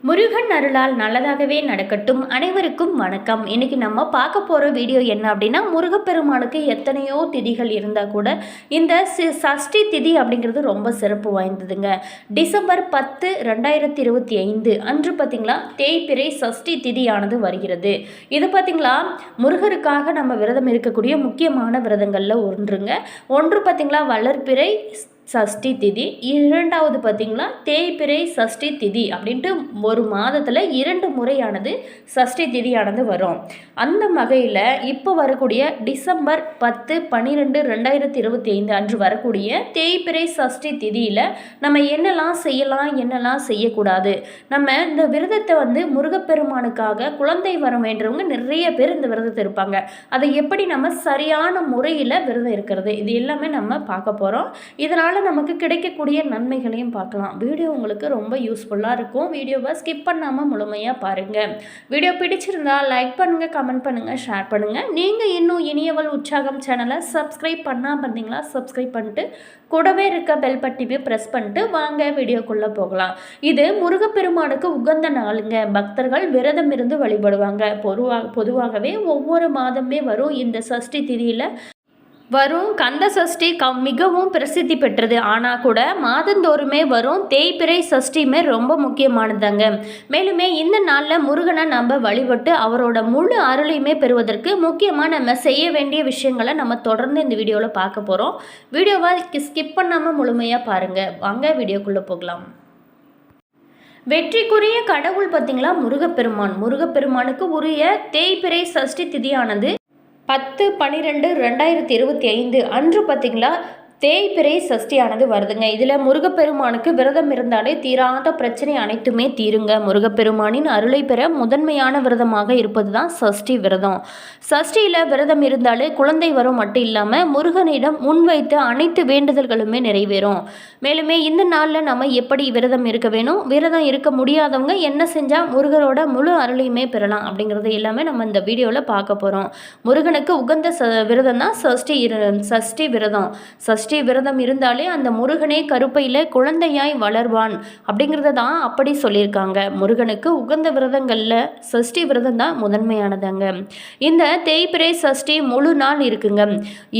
முருகன் அருளால் நல்லதாகவே நடக்கட்டும். அனைவருக்கும் வணக்கம். இன்னைக்கு நம்ம பார்க்க போகிற வீடியோ என்ன அப்படின்னா முருகப்பெருமானுக்கு எத்தனையோ திதிகள் இருந்தால் கூட இந்த சி- சஷ்டி திதி அப்படிங்கிறது ரொம்ப சிறப்பு வாய்ந்ததுங்க. டிசம்பர் பத்து ரெண்டாயிரத்தி இருபத்தி ஐந்து. அன்று பார்த்திங்களா தேய்பிறை சஷ்டி திதியானது வருகிறது. இது பார்த்திங்களா முருகருக்காக நம்ம விரதம் இருக்கக்கூடிய முக்கியமான விரதங்களில் ஒன்றுங்க. ஒன்று பார்த்திங்களா வளர்பிறை சஷ்டி திதி. இரண்டாவது பார்த்திங்களா? தேய்பிறை சஷ்டி திதி அப்படின்ட்டு ஒரு மாதத்தில் இரண்டு முறையானது சஷ்டி திதியானது வரும். அந்த வகையில் இப்போ வரக்கூடிய டிசம்பர் பத்து பன்னிரெண்டு ரெண்டாயிரத்தி இருபத்தி ஐந்து அன்று வரக்கூடிய தேய்பிறை சஷ்டி திதியில் நம்ம என்னெல்லாம் செய்யலாம் என்னெல்லாம் செய்யக்கூடாது? நம்ம இந்த விரதத்தை வந்து முருகப்பெருமானுக்காக குழந்தை வரம் வேண்டவங்க நிறைய பேர் இந்த விரதத்தை இருப்பாங்க. அதை எப்படி நம்ம சரியான முறையில் விரதம் இருக்கிறது? இது எல்லாமே நம்ம பார்க்க போகிறோம் இதனால் நமக்கு கிடைக்கக்கூடிய நன்மைகளையும் பார்க்கலாம். வீடியோ உங்களுக்கு ரொம்ப யூஸ்ஃபுல்லாக இருக்கும். வீடியோவை ஸ்கிப் பண்ணாமல் முழுமையாக பாருங்கள் வீடியோ பிடிச்சிருந்தால் லைக் பண்ணுங்கள் கமெண்ட் பண்ணுங்கள் ஷேர் பண்ணுங்கள் நீங்கள் இன்னும் இனியவள் உற்சாகம் சேனலை சப்ஸ்கிரைப் பண்ணாமல் இருந்தீங்களா சப்ஸ்கிரைப் பண்ணிட்டு கூடவே இருக்க பெல் பட்டிவை ப்ரெஸ் பண்ணிட்டு வாங்க வீடியோக்குள்ளே போகலாம். இது முருகப்பெருமானுக்கு உகந்த நாளுங்க. பக்தர்கள் விரதம் இருந்து வழிபடுவாங்க. பொதுவாக பொதுவாகவே ஒவ்வொரு மாதமே வரும். இந்த சஷ்டி திதியில் வரும் கந்த சஷ்டி க மிகவும் பிரசித்தி பெற்றது. ஆனால் கூட மாதந்தோறுமே வரும் தேய்பிறை சஷ்டியுமே ரொம்ப முக்கியமானதாங்க. மேலுமே இந்த நாளில் முருகனை நம்ம வழிபட்டு அவரோட முழு அருளையுமே பெறுவதற்கு முக்கியமாக நம்ம செய்ய வேண்டிய விஷயங்களை நம்ம தொடர்ந்து இந்த வீடியோவில் பார்க்க போகிறோம் வீடியோவை ஸ்கிப் பண்ணாமல் முழுமையாக பாருங்கள் வாங்க வீடியோக்குள்ளே போகலாம். வெற்றிக்குரிய கடவுள் பார்த்தீங்களா? முருகப்பெருமான். முருகப்பெருமானுக்கு உரிய தேய்பிறை சஷ்டி திதியானது பத்து பன்னிரெண்டு ரெண்டாயிரத்தி இருபத்தி ஐந்து. அன்று பார்த்தீங்களா? தேய்பிறை சஷ்டியானது வருதுங்க. இதில் முருகப்பெருமானுக்கு விரதம் இருந்தாலே தீராத பிரச்சனை அனைத்துமே தீருங்க. முருகப்பெருமானின் அருளை பெற முதன்மையான விரதமாக இருப்பது தான் சஷ்டி விரதம். சஷ்டியில் விரதம் இருந்தாலே குழந்தை வரம் மட்டும் இல்லாமல் முருகனிடம் முன்வைத்த அனைத்து வேண்டுதல்களுமே நிறைவேறும். மேலுமே இந்த நாளில் நம்ம எப்படி விரதம் இருக்க வேணும்? விரதம் இருக்க முடியாதவங்க என்ன செஞ்சால் முருகரோட முழு அருளையுமே பெறலாம் அப்படிங்கிறது எல்லாமே நம்ம இந்த வீடியோவில் பார்க்க போகிறோம் முருகனுக்கு உகந்த ச விரதம் தான் சஷ்டி இரு சஷ்டி விரதம். சஷ்டி விரதம் இருந்தாலே அந்த முருகனே கருப்பையில் குழந்தையாய் வளர்வான். அப்படிங்கிறத தான் அப்படி சொல்லியிருக்காங்க. முருகனுக்கு உகந்த விரதங்களில் சஷ்டி விரதம் தான் முதன்மையானதாங்க. இந்த தேய்பிரை சஷ்டி முழு நாள் இருக்குங்க.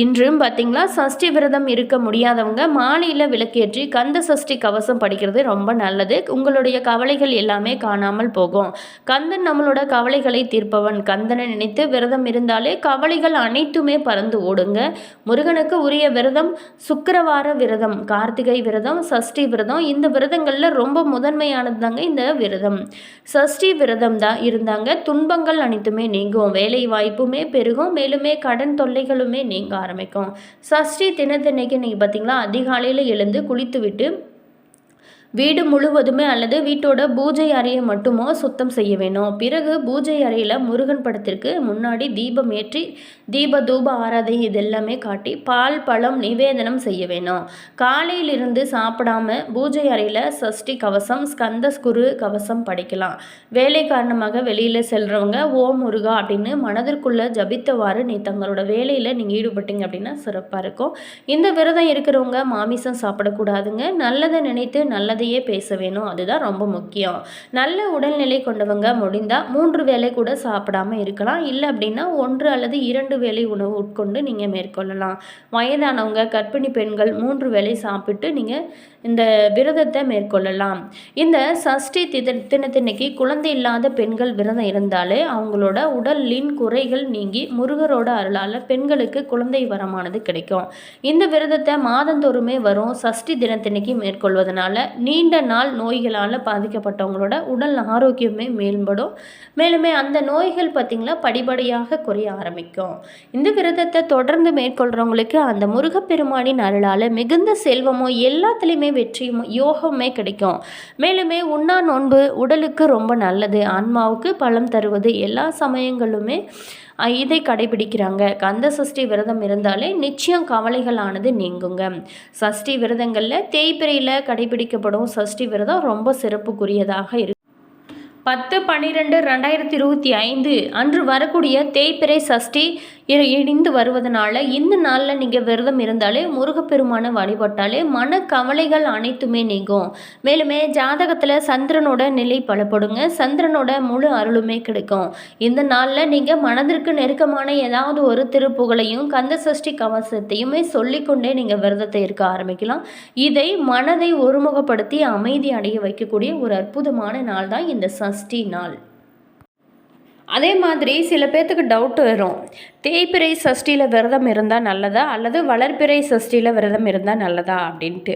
இன்றும் பார்த்தீங்களா சஷ்டி விரதம் இருக்க முடியாதவங்க மாலையில் விளக்கேற்றி கந்த சஷ்டி கவசம் படிக்கிறது ரொம்ப நல்லது. உங்களுடைய கவலைகள் எல்லாமே காணாமல் போகும். கந்தன் நம்மளோட கவலைகளை தீர்ப்பவன். கந்தனை நினைத்து விரதம் இருந்தாலே கவலைகள் அனைத்துமே பறந்து ஓடுங்க. முருகனுக்கு உரிய விரதம் சுக்கரவார விரதம் கார்த்திகை விரதம் சஷ்டி விரதம் இந்த விரதங்களில் ரொம்ப முதன்மையானது தாங்க இந்த விரதம். சஷ்டி விரதம் தான் இருந்தாங்க. துன்பங்கள் அனைத்துமே நீங்கும். வேலை வாய்ப்புமே பெருகும். மேலுமே கடன் தொல்லைகளுமே நீங்க ஆரம்பிக்கும். சஷ்டி தினத்தன்னைக்கு நீங்கள் பார்த்தீங்களா அதிகாலையில் எழுந்து குளித்துவிட்டு வீடு முழுவதுமே அல்லது வீட்டோட பூஜை அறையை மட்டுமோ சுத்தம் செய்ய வேணும். பிறகு பூஜை அறையில் முருகன் படத்திற்கு முன்னாடி தீபம் ஏற்றி தீப தூப ஆராதை இதெல்லாமே காட்டி பால் பழம் நிவேதனம் செய்ய வேணும். காலையிலிருந்து சாப்பிடாம பூஜை அறையில் சஷ்டி கவசம் ஸ்கந்த ஸ்குரு கவசம் படைக்கலாம். வேலை காரணமாக வெளியில் செல்றவங்க ஓம் முருகா அப்படின்னு மனதிற்குள்ளே ஜபித்தவாறு நீ தங்களோட வேலையில் நீங்கள் ஈடுபட்டீங்க அப்படின்னா சிறப்பாக இருக்கும். இந்த விரதம் இருக்கிறவங்க மாமிசம் சாப்பிடக்கூடாதுங்க. நல்லதை நினைத்து மரியாதையே பேச வேணும். அதுதான் ரொம்ப முக்கியம். நல்ல உடல்நிலை கொண்டவங்க முடிந்தால் மூன்று வேலை கூட சாப்பிடாம இருக்கலாம். இல்லை அப்படின்னா ஒன்று அல்லது இரண்டு வேலை உணவு உட்கொண்டு நீங்கள் மேற்கொள்ளலாம். வயதானவங்க கர்ப்பிணி பெண்கள் மூன்று வேலை சாப்பிட்டு நீங்கள் இந்த விரதத்தை மேற்கொள்ளலாம். இந்த சஷ்டி தித தினத்தன்னைக்கு குழந்தை இல்லாத பெண்கள் விரதம் இருந்தாலே அவங்களோட உடலின் குறைகள் நீங்கி முருகரோட அருளால் பெண்களுக்கு குழந்தை வரமானது கிடைக்கும். இந்த விரதத்தை மாதந்தோறுமே வரும் சஷ்டி தினத்தன்னைக்கு மேற்கொள்வதனால நீண்ட நாள் நோய்களால் பாதிக்கப்பட்டவங்களோட உடல் ஆரோக்கியமே மேம்படும். மேலுமே அந்த நோய்கள் பார்த்திங்களா படிப்படியாக குறைய ஆரம்பிக்கும். இந்த விரதத்தை தொடர்ந்து மேற்கொள்கிறவங்களுக்கு அந்த முருகப்பெருமானின் அருளால் மிகுந்த செல்வமோ எல்லாத்துலேயுமே வெற்றியும் யோகமே கிடைக்கும். மேலுமே உண்ணா நோன்பு உடலுக்கு ரொம்ப நல்லது. ஆன்மாவுக்கு பலம் தருவது எல்லா சமயங்களுமே இதை கடைபிடிக்கிறாங்க. கந்த சஷ்டி விரதம் இருந்தாலே நிச்சயம் கவலைகளானது நீங்குங்க. சஷ்டி விரதங்களில் தேய்பிரையில் கடைபிடிக்கப்படும் சஷ்டி விரதம் ரொம்ப சிறப்புக்குரியதாக இருக்கு. பத்து பன்னிரெண்டு ரெண்டாயிரத்தி இருபத்தி ஐந்து அன்று வரக்கூடிய தேய்பிரை சஷ்டி இணைந்து வருவதனால இந்த நாளில் நீங்கள் விரதம் இருந்தாலே முருகப்பெருமானை வழிபட்டாலே மன கவலைகள் அனைத்துமே நீங்கும். மேலுமே ஜாதகத்தில் சந்திரனோட நிலை பலப்படுங்க. சந்திரனோட முழு அருளுமே கிடைக்கும். இந்த நாளில் நீங்கள் மனதிற்கு நெருக்கமான ஏதாவது ஒரு திருப்புகளையும் கந்த சஷ்டி கவசத்தையுமே சொல்லிக்கொண்டே நீங்கள் விரதத்தை இருக்க ஆரம்பிக்கலாம். இதை மனதை ஒருமுகப்படுத்தி அமைதி அடைய வைக்கக்கூடிய ஒரு அற்புதமான நாள் தான் இந்த சஷ்டி நாள். அதே மாதிரி சில பேர்த்துக்கு டவுட் வரும். தேய்பிறை சஷ்டியில் விரதம் இருந்தால் நல்லதா? அல்லது வளர்பிறை சஷ்டியில் விரதம் இருந்தால் நல்லதா? அப்படின்ட்டு.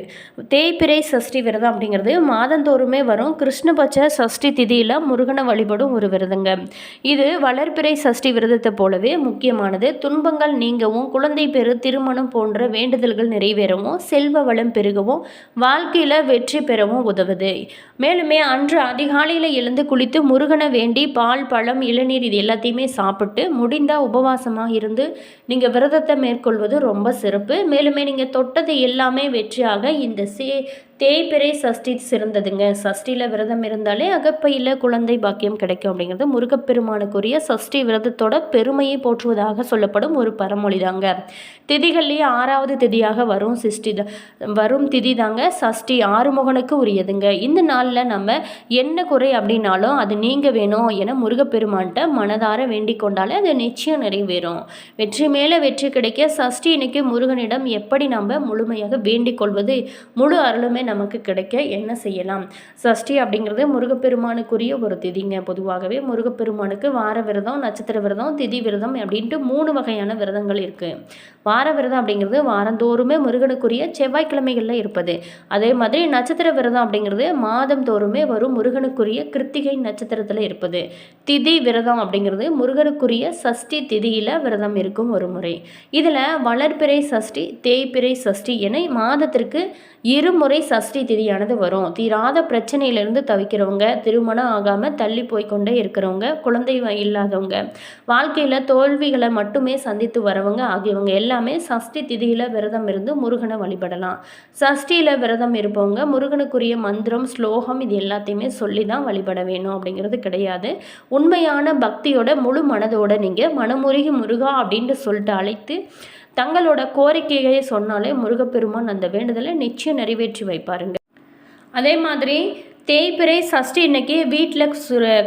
தேய்பிறை சஷ்டி விரதம் அப்படிங்கிறது மாதந்தோறுமே வரும். கிருஷ்ணபட்ச சஷ்டி திதியில் முருகனை வழிபடும் ஒரு விரதங்க. இது வளர்பிறை சஷ்டி விரதத்தை போலவே முக்கியமானது. துன்பங்கள் நீங்கவும் குழந்தை பெரு திருமணம் போன்ற வேண்டுதல்கள் நிறைவேறவும் செல்வ வளம் பெருகவும் வாழ்க்கையில் வெற்றி பெறவும் உதவுது. மேலுமே அன்று அதிகாலையில் எழுந்து குளித்து முருகனை வேண்டி பால் பழம் இளநீர் இது எல்லாத்தையுமே சாப்பிட்டு முடிந்தால் உபவாசமாக இருந்து நீங்கள் விரதத்தை மேற்கொள்வது ரொம்ப சிறப்பு. மேலுமே நீங்கள் தொட்டது எல்லாமே வெற்றியாக இந்த சே தேய்பிறை சஷ்டி சிறந்ததுங்க. சஷ்டியில் விரதம் இருந்தாலே அகப்பையில் குழந்தை பாக்கியம் கிடைக்கும் அப்படிங்கிறது முருகப்பெருமானுக்குரிய சஷ்டி விரதத்தோட பெருமையை போற்றுவதாக சொல்லப்படும் ஒரு பரமொழி தாங்க திதிகள்லேயே ஆறாவது திதியாக வரும் சிஷ்டி வரும் திதி தாங்க சஷ்டி ஆறுமுகனுக்கு உரியதுங்க. இந்த நாளில் நம்ம என்ன குறை அப்படின்னாலும் அது நீங்க வேணும் என முருகப்பெருமான்கிட்ட மனதார வேண்டிக் கொண்டாலே அது நிச்சயம் நிறைவேறும். வெற்றி மேலே வெற்றி கிடைக்க சஷ்டி இன்னைக்கு முருகனிடம் எப்படி நம்ம முழுமையாக வேண்டிக் கொள்வது? முழு அருளுமே நமக்கு கிடைக்க என்ன செய்யலாம்? சஷ்டி அப்படிங்கிறது முருகப்பெருமானுக்குரிய ஒரு திதிங்க. பொதுவாகவே முருகப்பெருமானுக்கு வார விரதம் நட்சத்திர விரதம் திதி விரதம் அப்படின்ட்டு மூணு வகையான விரதங்கள் இருக்குது வார விரதம் அப்படிங்கிறது வாரந்தோறுமே முருகனுக்குரிய செவ்வாய்க்கிழமைகளில் இருப்பது. அதே மாதிரி நட்சத்திர விரதம் அப்படிங்கிறது மாதம் தோறுமே வரும் முருகனுக்குரிய கிருத்திகை நட்சத்திரத்தில் இருப்பது. திதி விரதம் அப்படிங்கிறது முருகனுக்குரிய சஷ்டி திதியில் விரதம் இருக்கும் ஒரு முறை. இதில் வளர்பிறை சஷ்டி தேய்பிறை சஷ்டி என மாதத்திற்கு இருமுறை சஷ்டி திதியானது வரும். தீராத பிரச்சனையிலிருந்து தவிக்கிறவங்க திருமணம் ஆகாமல் தள்ளி போய்கொண்டே இருக்கிறவங்க குழந்தை இல்லாதவங்க வாழ்க்கையில் தோல்விகளை மட்டுமே சந்தித்து வரவங்க ஆகியவங்க எல்லாமே சஷ்டி திதியில் விரதம் இருந்து முருகனை வழிபடலாம். சஷ்டியில் விரதம் இருப்பவங்க முருகனுக்குரிய மந்திரம் ஸ்லோகம் இது எல்லாத்தையுமே சொல்லி தான் வழிபட வேணும் அப்படிங்கிறது கிடையாது. உண்மையான பக்தியோட முழு மனதோட நீங்கள் மனமுருகி முருகா அப்படின்ட்டு சொல்லிட்டு அழைத்து தங்களோட கோரிக்கையை சொன்னாலே முருகப்பெருமான் அந்த வேண்டுதலை நிச்சயம் நிறைவேற்றி வைப்பாருங்க. அதே மாதிரி தேய்பிறை சஷ்டி இன்னைக்கு வீட்டில்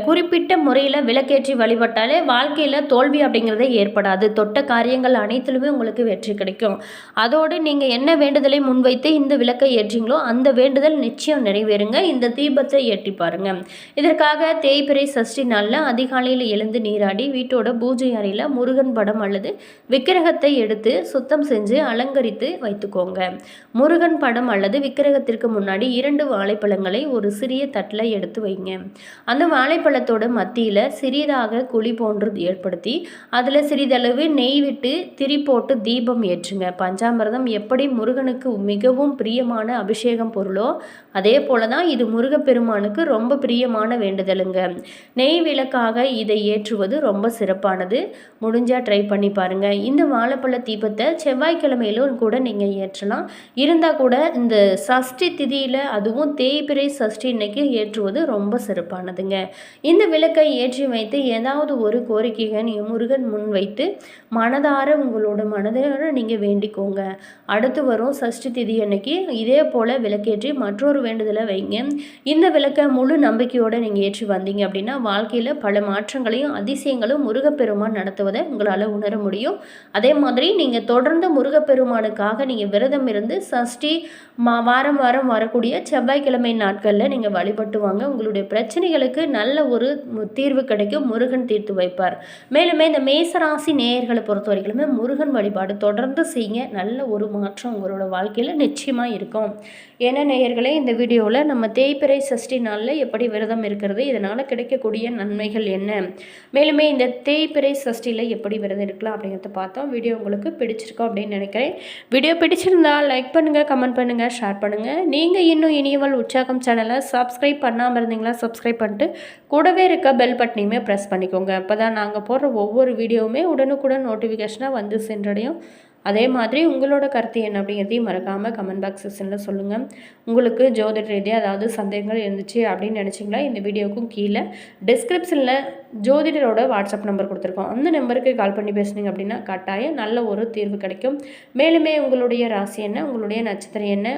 குறிப்பிட்ட முறையில் விளக்கேற்றி வழிபட்டாலே வாழ்க்கையில் தோல்வி அப்படிங்கிறதே ஏற்படாது. தொட்ட காரியங்கள் அனைத்திலுமே உங்களுக்கு வெற்றி கிடைக்கும். அதோடு நீங்கள் என்ன வேண்டுதலை முன்வைத்து இந்த விளக்கை ஏற்றிங்களோ அந்த வேண்டுதல் நிச்சயம் நிறைவேறுங்க. இந்த தீபத்தை ஏற்றி பாருங்க. இதற்காக தேய்பிறை சஷ்டி நாளில் அதிகாலையில் எழுந்து நீராடி வீட்டோட பூஜை அறையில் முருகன் படம் அல்லது விக்கிரகத்தை எடுத்து சுத்தம் செஞ்சு அலங்கரித்து வைத்துக்கோங்க. முருகன் படம் அல்லது விக்கிரகத்திற்கு முன்னாடி இரண்டு வாழைப்பழங்களை ஒரு சிறிய தட்டில் எடுத்து வைங்க. அந்த வாழைப்பழத்தோட மத்தியில் சிறியதாக குழி போன்று ஏற்படுத்தி அதில் சிறிதளவு நெய் விட்டு திரி போட்டு தீபம் ஏற்றுங்க. பஞ்சாமிர்தம் எப்படி முருகனுக்கு மிகவும் பிரியமான அபிஷேகம் பொருளோ அதே போல தான் இது முருகப்பெருமானுக்கு ரொம்ப பிரியமான வேண்டுதலுங்க. நெய் விளக்காக இதை ஏற்றுவது ரொம்ப சிறப்பானது. முடிஞ்சால் ட்ரை பண்ணி பாருங்க. இந்த வாழைப்பழ தீபத்தை செவ்வாய்க்கிழமையிலும் கூட நீங்கள் ஏற்றலாம். இருந்தால் கூட இந்த சஷ்டி திதியில் அதுவும் தேய்பிரை சஷ்டி இன்றைக்கி ஏற்றுவது ரொம்ப சிறப்பானதுங்க. இந்த விளக்கை ஏற்றி வைத்து ஏதாவது ஒரு கோரிக்கையை நீங்கள் முருகன் முன் வைத்து மனதார உங்களோட மனதார நீங்கள் வேண்டிக்கோங்க. அடுத்து வரும் சஷ்டி திதி அன்னைக்கு இதே போல் விளக்கேற்றி மற்றொரு வேண்டுதலை வைங்க. இந்த விளக்கை முழு நம்பிக்கையோடு நீங்கள் ஏற்றி வந்தீங்க அப்படின்னா வாழ்க்கையில் பல மாற்றங்களையும் அதிசயங்களும் முருகப்பெருமான் நடத்துவதை உங்களால் உணர முடியும். அதே மாதிரி நீங்கள் தொடர்ந்து முருகப்பெருமானுக்காக நீங்கள் விரதம் இருந்து சஷ்டி மா வாரம் வாரம் வரக்கூடிய செவ்வாய்க்கிழமை நாட்களில் நீங்கள் வழிபட்டு வாங்க. உங்களுடைய பிரச்சனைகளுக்கு நல்ல ஒரு தீர்வு கிடைக்கும். முருகன் தீர்த்து வைப்பார். மேலுமே இந்த மேசராசி நேயர்களை பொறுத்த வரைக்குமே முருகன் வழிபாடு தொடர்ந்து செய்யுங்க. நல்ல ஒரு மாற்றம் உங்களோட வாழ்க்கையில் நிச்சயமாக இருக்கும். ஏன்னா நேயர்களே இந்த வீடியோவில் நம்ம தேய்பிறை சஷ்டி நாளில் எப்படி விரதம் இருக்கிறது இதனால் கிடைக்கக்கூடிய நன்மைகள் என்ன? மேலுமே இந்த தேய்பிறை சஷ்டியில் எப்படி விரதம் இருக்கலாம் அப்படிங்கிறத பார்த்தோம். வீடியோ உங்களுக்கு பிடிச்சிருக்கோம் அப்படின்னு நினைக்கிறேன். வீடியோ பிடிச்சிருந்தால் லைக் பண்ணுங்கள் கமெண்ட் பண்ணுங்கள் ஷேர் பண்ணுங்கள் நீங்கள் இன்னும் இனியவள் உற்சாகம் சேனலை சப்ஸ்கிரைப் பண்ணாமல் இருந்தீங்களா சப்ஸ்கிரைப் பண்ணிட்டு கூடவே இருக்க பெல் பட்டனையுமே ப்ரெஸ் பண்ணிக்கோங்க. அப்போ தான் நாங்கள் போடுற ஒவ்வொரு வீடியோவுமே உடனுக்குடன் நோட்டிஃபிகேஷனாக வந்து சென்றடையும். அதே மாதிரி உங்களோட கருத்து என்ன அப்படிங்கிறதையும் மறக்காமல் கமெண்ட் பாக்ஸ் செக்ஷனில் சொல்லுங்கள் உங்களுக்கு ஜோதிட ரீதியாக அதாவது சந்தேகங்கள் இருந்துச்சு அப்படின்னு நினச்சிங்களா இந்த வீடியோவுக்கும் கீழே டிஸ்கிரிப்ஷனில் ஜோதிடரோட வாட்ஸ்அப் நம்பர் கொடுத்துருக்கோம். அந்த நம்பருக்கு கால் பண்ணி பேசுனீங்க அப்படின்னா கட்டாயம் நல்ல ஒரு தீர்வு கிடைக்கும். மேலுமே உங்களுடைய ராசி என்ன உங்களுடைய நட்சத்திரம் என்ன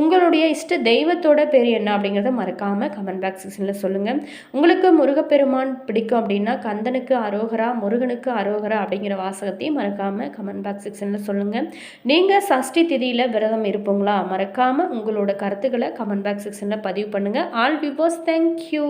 உங்களுடைய இஷ்ட தெய்வத்தோட பேர் என்ன அப்படிங்கிறத மறக்காமல் கமெண்ட் பாக்ஸ் செக்ஷனில் சொல்லுங்கள் உங்களுக்கு முருகப்பெருமான் பிடிக்கும் அப்படின்னா கந்தனுக்கு அரோகரா முருகனுக்கு அரோகரா அப்படிங்கிற வாசகத்தையும் மறக்காமல் கமெண்ட் பாக்ஸ் செக்ஷனில் சொல்லுங்கள் நீங்கள் சஷ்டி திதியில் விரதம் இருப்பீங்களா? மறக்காமல் உங்களோட கருத்துக்களை கமெண்ட் பாக்ஸ் செக்ஷனில் பதிவு பண்ணுங்கள் ஆல் வியூவர்ஸ் தேங்க்யூ